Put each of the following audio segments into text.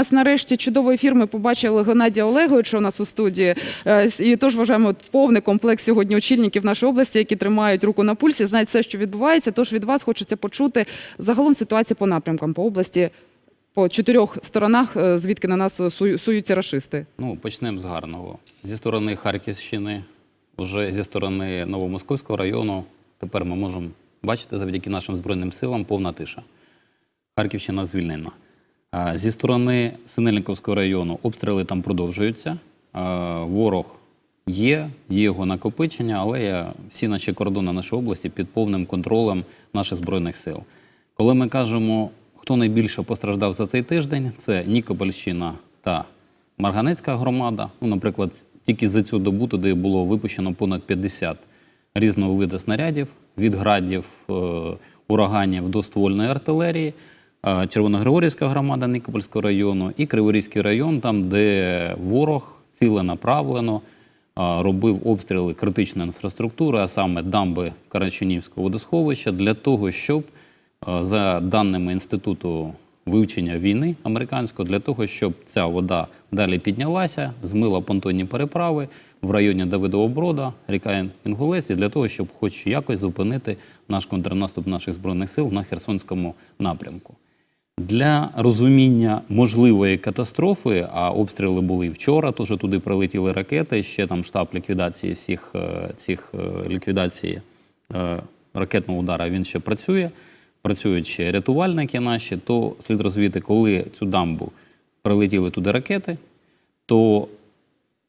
нас нарешті чудовий ефір. Ми побачили Геннадія Олеговича у нас у студії. Е, І тож вважаємо повний комплекс сьогодні очільників нашої області, які тримають руку на пульсі, знають все, що відбувається. Тож від вас хочеться почути загалом ситуацію по напрямкам по області. По чотирьох сторонах, е, звідки на нас сую- суються рашисти. Ну, почнемо з гарного. Зі сторони Харківщини, вже зі сторони Новомосковського району, тепер ми можемо бачити завдяки нашим Збройним силам повна тиша. Харківщина звільнена. Зі сторони Синельниковського району обстріли там продовжуються. Ворог є, є його накопичення, але всі наші кордони нашої області під повним контролем наших Збройних сил. Коли ми кажемо, хто найбільше постраждав за цей тиждень, це Нікопольщина та Марганецька громада. Ну, наприклад, тільки за цю добу туди було випущено понад 50 різного виду снарядів від градів, е, ураганів до ствольної артилерії. Червоногригорівська громада Нікопольського району і Криворізький район, там, де ворог ціленаправлено робив обстріли критичної інфраструктури, а саме дамби Карачунівського водосховища, для того, щоб за даними інституту вивчення війни американського, для того, щоб ця вода далі піднялася, змила понтонні переправи в районі Давидового Брода, ріка Інгулець, і для того, щоб хоч якось зупинити наш контрнаступ наших збройних сил на Херсонському напрямку. Для розуміння можливої катастрофи, а обстріли були і вчора, тож туди прилетіли ракети. Ще там штаб ліквідації всіх е, цих е, ліквідації е, ракетного удара він ще працює. Працюють ще рятувальники наші. То слід розвідати, коли цю дамбу прилетіли туди ракети, то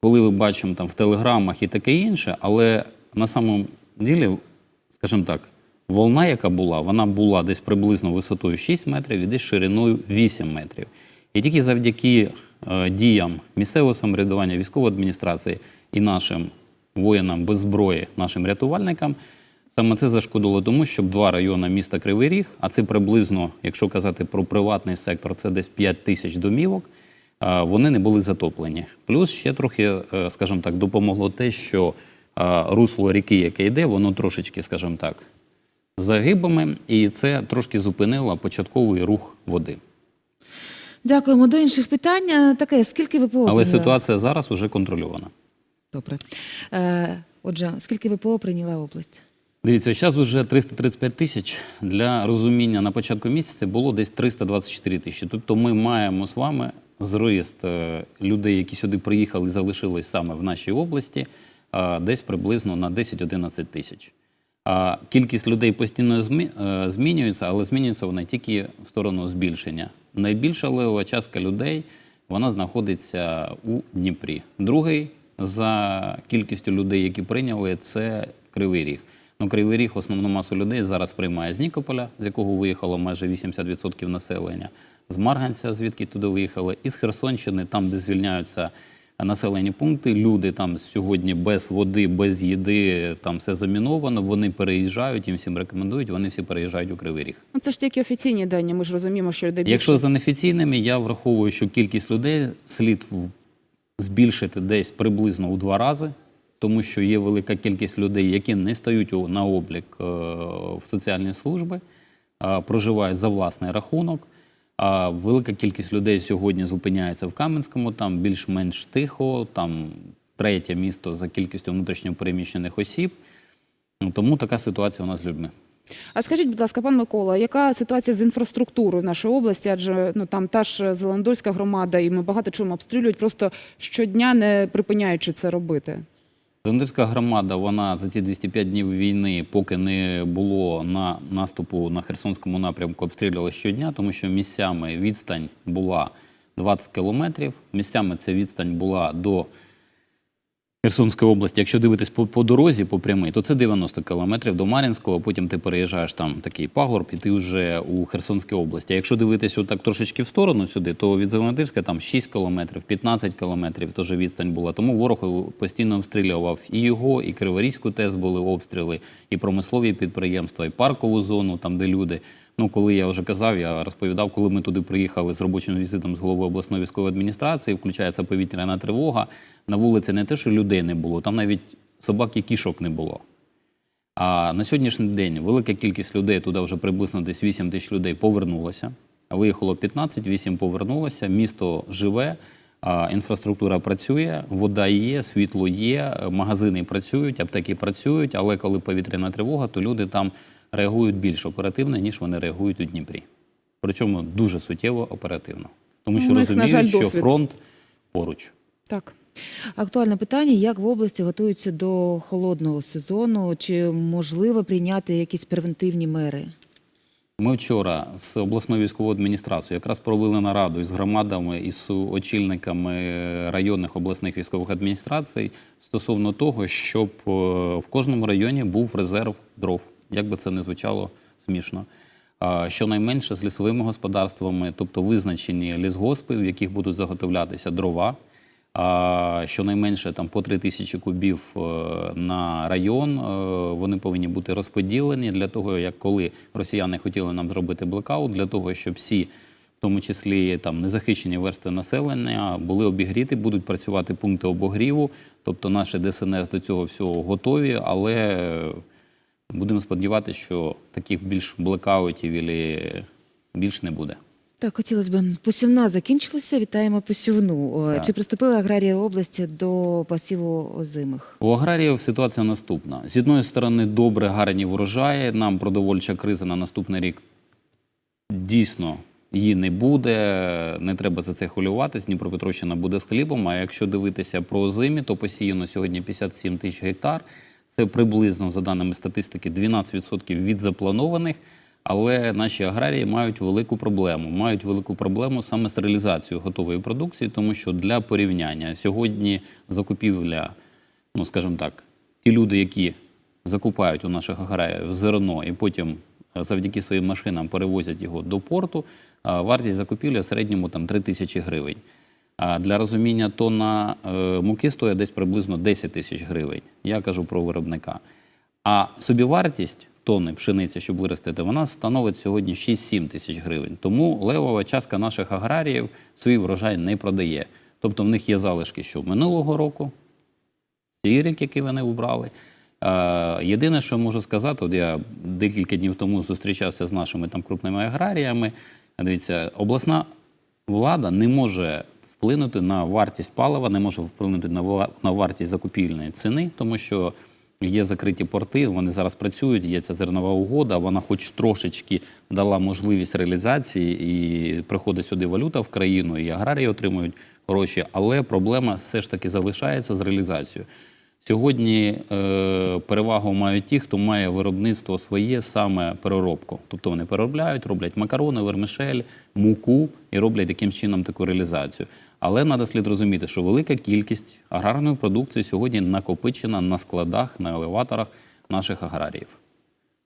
коли ми бачимо там в телеграмах і таке інше, але на самом ділі, скажімо так, волна, яка була, вона була десь приблизно висотою 6 метрів і десь шириною 8 метрів. І тільки завдяки е, діям місцевого самоврядування, військової адміністрації і нашим воїнам без зброї, нашим рятувальникам, саме це зашкодило тому, щоб два райони міста Кривий Ріг, а це приблизно, якщо казати про приватний сектор, це десь 5 тисяч домівок, е, вони не були затоплені. Плюс ще трохи, е, скажімо так, допомогло те, що русло ріки, яке йде, воно трошечки, скажімо так, загибами, і це трошки зупинило початковий рух води. Дякуємо. До інших питань. Таке, скільки ВПО? Але ситуація зараз уже контрольована. Добре. Е, отже, скільки ВПО прийняла область? Дивіться, зараз вже 335 тисяч. Для розуміння на початку місяця було десь 324 тисячі. Тобто ми маємо з вами зріст е, людей, які сюди приїхали і залишились саме в нашій області, е, десь приблизно на 10-11 тисяч. Кількість людей постійно е, змінюється, але змінюється вона тільки в сторону збільшення. Найбільша левова частка людей вона знаходиться у Дніпрі. Другий за кількістю людей, які прийняли, це Кривий Ріг. Ну, Кривий Ріг основну масу людей зараз приймає з Нікополя, з якого виїхало майже 80% населення, з Марганця, звідки туди виїхали, і з Херсонщини, там, де звільняються населені пункти. Люди там сьогодні без води, без їди, там все заміновано. Вони переїжджають, їм всім рекомендують. Вони всі переїжджають у Кривий Ріг. Ну це ж тільки офіційні дані. Ми ж розуміємо, що людей більше. Якщо за неофіційними, я враховую, що кількість людей слід збільшити десь приблизно у два рази, тому що є велика кількість людей, які не стають на облік е, в соціальні служби, проживають за власний рахунок. А велика кількість людей сьогодні зупиняється в Кам'янському, там більш-менш тихо, там третє місто за кількістю внутрішньо переміщених осіб. Ну, Тому така ситуація у нас з людьми. А скажіть, будь ласка, пан Микола, яка ситуація з інфраструктурою в нашій області? Адже ну там та ж Зеландольська громада, і ми багато чому обстрілюють просто щодня, не припиняючи це робити. Зандирська громада, вона за ці 205 днів війни, поки не було на наступу на Херсонському напрямку, обстрілювала щодня, тому що місцями відстань була 20 кілометрів. Місцями ця відстань була до Херсонської області. Якщо дивитись по, по дорозі, по прямій, то це 90 кілометрів до Мар'їнського, потім ти переїжджаєш там такий пагорб, і ти вже у Херсонській області. А якщо дивитись отак трошечки в сторону сюди, то від Зеленодирська там 6 кілометрів, 15 кілометрів теж відстань була. Тому ворог постійно обстрілював і його, і Криворізьку ТЕС були обстріли, і промислові підприємства, і паркову зону, там де люди. Ну, коли я вже казав, я розповідав, коли ми туди приїхали з робочим візитом з головою обласної військової адміністрації, включається повітряна тривога. На вулиці не те, що людей не було, там навіть собак і кішок не було. А на сьогоднішній день велика кількість людей, туди вже приблизно десь 8 тисяч людей повернулася. Виїхало 15, 8 повернулося. Місто живе, інфраструктура працює, вода є, світло є, магазини працюють, аптеки працюють. Але коли повітряна тривога, то люди там реагують більш оперативно, ніж вони реагують у Дніпрі. Причому дуже суттєво оперативно. Тому що У них, на жаль, розуміють, що фронт поруч. Так. Актуальне питання: як в області готуються до холодного сезону? Чи можливо прийняти якісь превентивні мери? Ми вчора з обласною військовою адміністрацією якраз провели нараду із громадами і з очільниками районних обласних військових адміністрацій стосовно того, щоб е, в кожному районі був резерв дров, як би це не звучало смішно. Щонайменше з лісовими господарствами, тобто визначені лісгоспи, в яких будуть заготовлятися дрова. Щонайменше там по 3 тисячі кубів е, на район е, вони повинні бути розподілені для того, як коли росіяни хотіли нам зробити блекаут, для того, щоб всі, в тому числі там незахищені верстви населення, були обігріти, будуть працювати пункти обогріву. Тобто наші ДСНС до цього всього готові, але будемо сподіватися, що таких більш блекаутів ілі більш не буде. Так, хотілося б посівна закінчилася. Вітаємо посівну. Так. Чи приступили аграрії області до пасіву озимих? У аграріїв ситуація наступна: з одної сторони, добре, гарні врожаї. Нам продовольча криза на наступний рік дійсно її не буде. Не треба за це хвилюватись. Дніпропетровщина буде з хлібом. А якщо дивитися про озимі, то посіяно сьогодні 57 тисяч гектар. Це приблизно, за даними статистики, 12% від запланованих. Але наші аграрії мають велику проблему. Мають велику проблему саме з реалізацією готової продукції, тому що для порівняння сьогодні закупівля, ну скажімо так, ті люди, які закупають у наших аграріїв зерно і потім е, завдяки своїм машинам перевозять його до порту, вартість закупівлі в середньому там 3 тисячі гривень. А для розуміння тонна е, муки стоїть десь приблизно 10 тисяч гривень. Я кажу про виробника. А собівартість тонни пшениці, щоб виростити, вона становить сьогодні 6-7 тисяч гривень. Тому левова частка наших аграріїв свій врожай не продає. Тобто в них є залишки, що минулого року, цей рік, який вони обрали. Е, Єдине, що можу сказати, от я декілька днів тому зустрічався з нашими там крупними аграріями. Дивіться, обласна влада не може вплинути на вартість палива, не може вплинути на на вартість закупівельної ціни, тому що є закриті порти, вони зараз працюють, є ця зернова угода, вона хоч трошечки дала можливість реалізації, і приходить сюди валюта в країну, і аграрії отримують гроші, але проблема все ж таки залишається з реалізацією. Сьогодні е, перевагу мають ті, хто має виробництво своє саме переробку. Тобто вони переробляють, роблять макарони, вермишель, муку і роблять таким чином таку реалізацію. Але треба слід розуміти, що велика кількість аграрної продукції сьогодні накопичена на складах, на елеваторах наших аграріїв.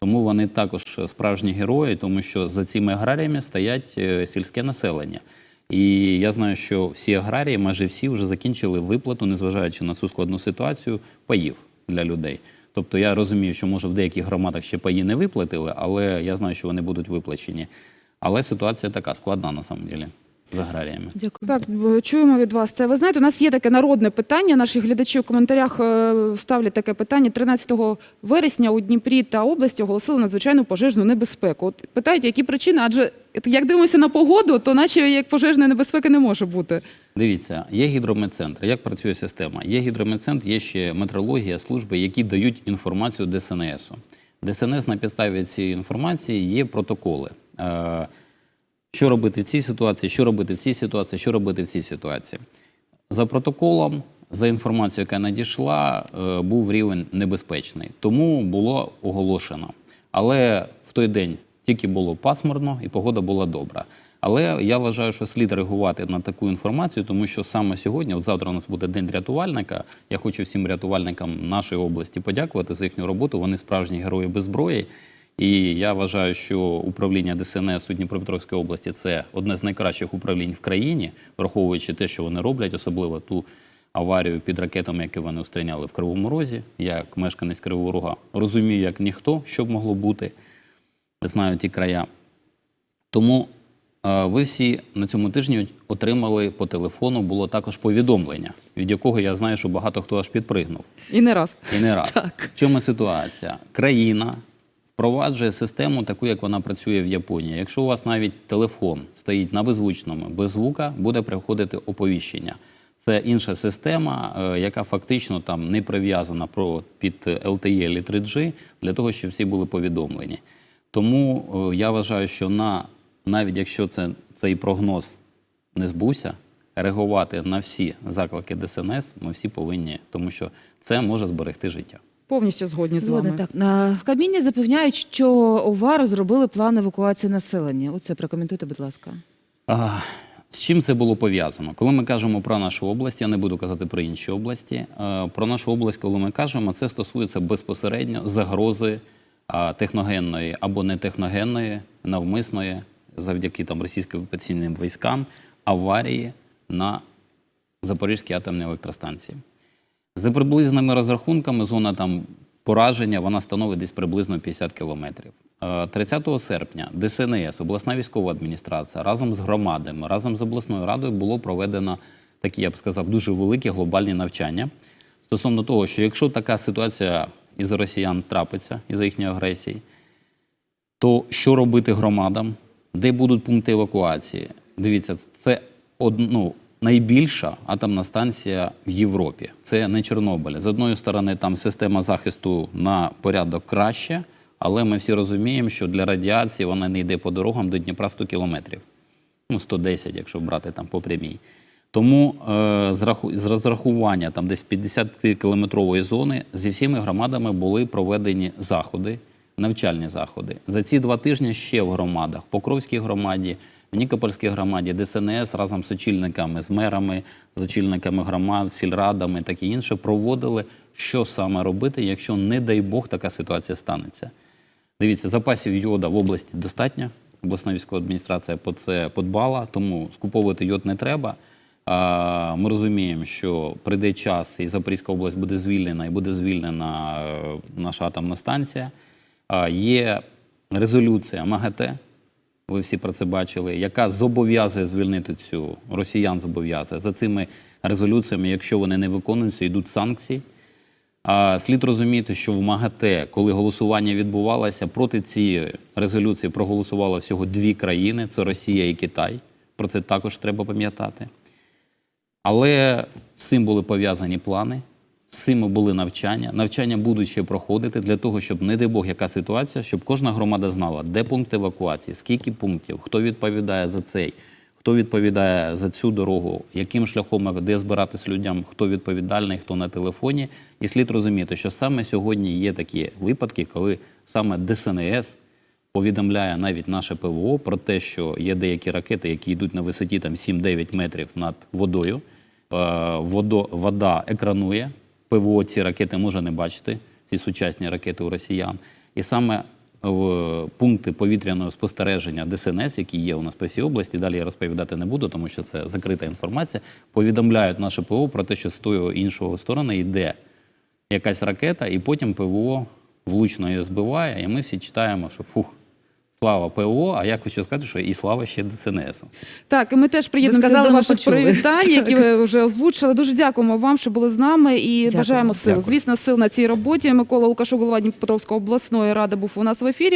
Тому вони також справжні герої, тому що за цими аграріями стоять е, сільське населення. І я знаю, що всі аграрії, майже всі, вже закінчили виплату, незважаючи на цю складну ситуацію, паїв для людей. Тобто я розумію, що може в деяких громадах ще паї не виплатили, але я знаю, що вони будуть виплачені. Але ситуація така складна на самом деле з аграріями. Дякую. Так, чуємо від вас це. Ви знаєте, у нас є таке народне питання. Наші глядачі у коментарях е, ставлять таке питання. 13 вересня у Дніпрі та області оголосили надзвичайну пожежну небезпеку. От питають, які причини? Адже як дивимося на погоду, то наче як пожежної небезпеки не може бути. Дивіться, є гідрометцентр. Як працює система? Є гідрометцентр, є ще метрологія, служби, які дають інформацію ДСНСу. ДСНС на підставі цієї інформації є протоколи. Що робити в цій ситуації, що робити в цій ситуації, що робити в цій ситуації. За протоколом, за інформацією, яка надійшла, е, був рівень небезпечний. Тому було оголошено. Але в той день тільки було пасмурно і погода була добра. Але я вважаю, що слід реагувати на таку інформацію, тому що саме сьогодні, от завтра у нас буде день рятувальника. Я хочу всім рятувальникам нашої області подякувати за їхню роботу. Вони справжні герої без зброї. І я вважаю, що управління ДСНС у Дніпропетровській області це одне з найкращих управлінь в країні, враховуючи те, що вони роблять, особливо ту аварію під ракетами, які вони устріляли в Кривому Розі. Я, як мешканець Кривого Рога, розумію, як ніхто, що б могло бути. Знаю ті края. Тому е, ви всі на цьому тижні отримали по телефону було також повідомлення, від якого я знаю, що багато хто аж підпригнув. І не раз. І не раз. Так. В чому ситуація? Країна впроваджує систему, таку як вона працює в Японії. Якщо у вас навіть телефон стоїть на беззвучному, без звука, буде приходити оповіщення. Це інша система, е, яка фактично там не прив'язана про під LTE чи 3G для того, щоб всі були повідомлені. Тому е, я вважаю, що на навіть якщо це цей прогноз не збувся, реагувати на всі заклики ДСНС ми всі повинні, тому що це може зберегти життя. Повністю згодні з Згодна, вами. так. На- В Кабміні запевняють, що ОВА розробили план евакуації населення. Оце прокоментуйте, будь ласка. А, з чим це було пов'язано? Коли ми кажемо про нашу область, я не буду казати про інші області. Про нашу область, коли ми кажемо, це стосується безпосередньо загрози а, техногенної або нетехногенної, навмисної, завдяки там російським окупаційним військам, аварії на Запорізькій атомній електростанції. За приблизними розрахунками, зона там пораження вона становить десь приблизно 50 кілометрів. Е, 30 серпня ДСНС, обласна військова адміністрація разом з громадами, разом з обласною радою було проведено такі, я б сказав, дуже великі глобальні навчання стосовно того, що якщо така ситуація із росіян трапиться із їхньої агресії, то що робити громадам, де будуть пункти евакуації? Дивіться, це од, ну, найбільша атомна станція в Європі. Це не Чорнобиль. З одної сторони, там система захисту на порядок краще, але ми всі розуміємо, що для радіації вона не йде по дорогам до Дніпра 100 кілометрів. Ну, 110, якщо брати там по прямій. Тому е, з, раху, з розрахування там десь 50-кілометрової зони зі всіми громадами були проведені заходи, навчальні заходи. За ці два тижні ще в громадах, в Покровській громаді, в Нікопольській громаді, ДСНС разом з очільниками, з мерами, з очільниками громад, сільрадами, так і інше, проводили, що саме робити, якщо, не дай Бог, така ситуація станеться. Дивіться, запасів йода в області достатньо. Обласна військова адміністрація по це подбала, тому скуповувати йод не треба. Ми розуміємо, що прийде час, і Запорізька область буде звільнена, і буде звільнена е, наша атомна станція. Є резолюція МАГАТЕ, ви всі про це бачили, яка зобов'язує звільнити цю росіян зобов'язує. За цими резолюціями, якщо вони не виконуються, йдуть санкції. А слід розуміти, що в МАГАТЕ, коли голосування відбувалося, проти цієї резолюції проголосувало всього дві країни: це Росія і Китай. Про це також треба пам'ятати. Але з цим були пов'язані плани, з цим були навчання. Навчання будуть ще проходити для того, щоб, не дай Бог, яка ситуація, щоб кожна громада знала, де пункт евакуації, скільки пунктів, хто відповідає за цей, хто відповідає за цю дорогу, яким шляхом, де збиратись людям, хто відповідальний, хто на телефоні. І слід розуміти, що саме сьогодні є такі випадки, коли саме ДСНС повідомляє навіть наше ПВО про те, що є деякі ракети, які йдуть на висоті там 7-9 метрів над водою. Е, Водо, вода екранує. ПВО ці ракети може не бачити, ці сучасні ракети у росіян. І саме в пункти повітряного спостереження ДСНС, які є у нас по всій області, далі я розповідати не буду, тому що це закрита інформація. Повідомляють наше ПВО про те, що з тої іншого сторони йде якась ракета, і потім ПВО влучно її збиває, і ми всі читаємо, що фух, слава ПО, а я хочу сказати, що і слава ще ДСНС. Так, і ми теж приєднуємося сказали, до ваших почули. привітань, які ви вже озвучили. Дуже дякуємо вам, що були з нами, і Дякую. бажаємо сил. Дякую. Звісно, сил на цій роботі. Микола Лукашук, голова Дніпропетровської обласної ради, був у нас в ефірі.